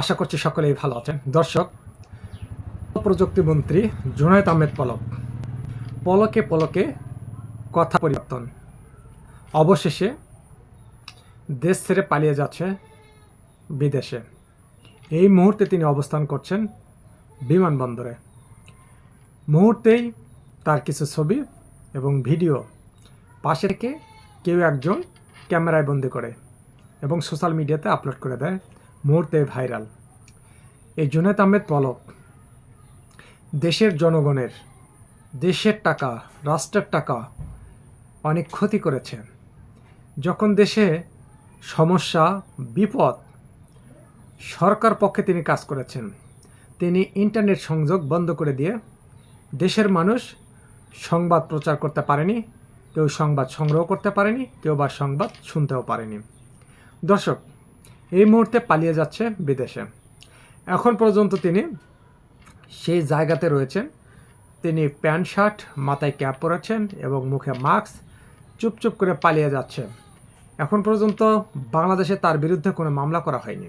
আশা করছি সকলেই ভালো আছেন। দর্শক প্রযুক্তিমন্ত্রী জুনায়দ আহমেদ পলক। পলকে পলকে কথা পরিবর্তন। অবশেষে দেশ ছেড়ে পালিয়ে যাচ্ছে বিদেশে। এই মুহূর্তে তিনি অবস্থান করছেন বিমানবন্দরে। মুহূর্তেই তার কিছু ছবি এবং ভিডিও পাশে থেকে কেউ একজন ক্যামেরায় বন্দি করে এবং সোশ্যাল মিডিয়াতে আপলোড করে দেয়। মুহূর্তে ভাইরাল। এই জুনেদ আহমেদ পলক। দেশের জনগণের, দেশের টাকা, রাষ্ট্রের টাকা অনেক ক্ষতি করেছে। যখন দেশে সমস্যা, বিপদ সরকার পক্ষে তিনি কাজ করেছেন, তিনি ইন্টারনেট সংযোগ বন্ধ করে দিয়ে দেশের মানুষ সংবাদ প্রচার করতে পারেনি, কেউ সংবাদ সংগ্রহ করতে পারেনি, কেউ বা সংবাদ শুনতেও পারেনি। দর্শক এই মুহূর্তে পালিয়ে যাচ্ছে বিদেশে। এখন পর্যন্ত তিনি সেই জায়গাতে রয়েছেন। তিনি প্যান্ট শার্ট, মাথায় ক্যাপ পরেছেন এবং মুখে মাস্ক চুপচুপ করে পালিয়ে যাচ্ছে। এখন পর্যন্ত বাংলাদেশে তার বিরুদ্ধে কোনো মামলা করা হয়নি।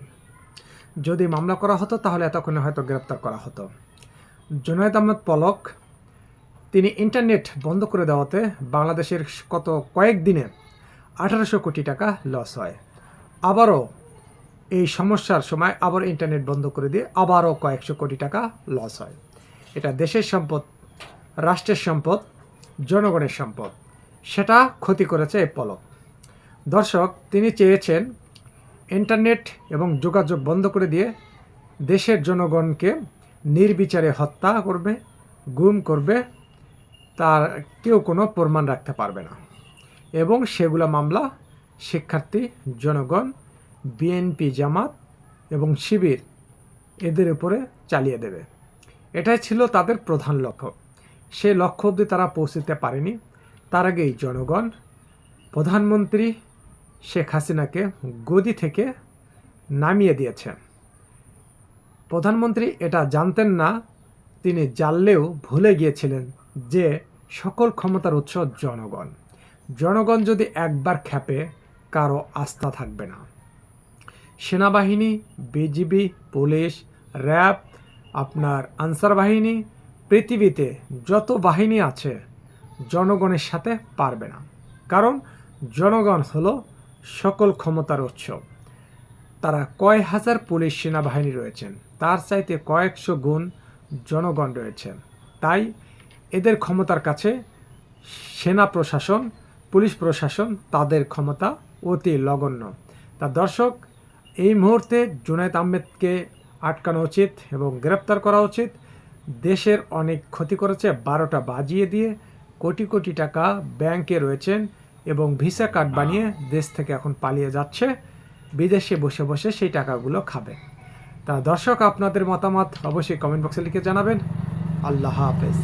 যদি মামলা করা হতো, তাহলে এতক্ষণে হয়তো গ্রেপ্তার করা হতো। জুনায়দ আহমেদ পলক, তিনি ইন্টারনেট বন্ধ করে দেওয়াতে বাংলাদেশের কত কয়েক দিনে আঠারোশো কোটি টাকা লস হয়। আবারও এই সমস্যার সময় আবার ইন্টারনেট বন্ধ করে দিয়ে আবারও কয়েকশো কোটি টাকা লস হয়। এটা দেশের সম্পদ, রাষ্ট্রের সম্পদ, জনগণের সম্পদ। সেটা ক্ষতি করেছে এই পলক দর্শক, তিনি চেয়েছেন ইন্টারনেট এবং যোগাযোগ বন্ধ করে দিয়ে দেশের জনগণকে নির্বিচারে হত্যা করবে, গুম করবে, তার কেউ কোনো প্রমাণ রাখতে পারবে না। এবং সেগুলো মামলা, শিক্ষার্থী, জনগণ বিএনপি জামাত এবং শিবির এদের উপরে চালিয়ে দেবে। এটাই ছিল তাদের প্রধান লক্ষ্য। সে লক্ষ্য অবধি তারা পৌঁছতে পারেনি। তার আগেই জনগণ, প্রধানমন্ত্রী শেখ হাসিনাকে গদি থেকে নামিয়ে দিয়েছে। প্রধানমন্ত্রী এটা জানতেন না, তিনি জানলেও ভুলে গিয়েছিলেন যে সকল ক্ষমতার উৎস জনগণ। জনগণ যদি একবার খ্যাপে কারও আস্থা থাকবে না। সেনাবাহিনী, বিজিবি, পুলিশ, র্যাব, আপনার আনসার বাহিনী, পৃথিবীতে যত বাহিনী আছে, জনগণের সাথে পারবে না। কারণ জনগণ হলো সকল ক্ষমতার উৎস। তারা কয় হাজার পুলিশ সেনাবাহিনী রয়েছেন, তার চাইতে কয়েকশো গুণ জনগণ রয়েছেন। তাই এদের ক্ষমতার কাছে সেনা প্রশাসন, পুলিশ প্রশাসন তাদের ক্ষমতা অতি লগণ্য তা দর্শক এই মুহূর্তে জুনায়দ আহমেদকে আটকানো উচিত এবং গ্রেপ্তার করা উচিত। দেশের অনেক ক্ষতি করেছে বারোটা বাজিয়ে দিয়ে কোটি কোটি টাকা ব্যাংকে রয়েছেন এবং ভিসা কার্ড বানিয়ে দেশ থেকে এখন পালিয়ে যাচ্ছে। বিদেশে বসে বসে সেই টাকাগুলো খাবে। তা দর্শক আপনাদের মতামত অবশ্যই কমেন্ট বক্সে লিখে জানাবেন। আল্লাহ হাফেজ।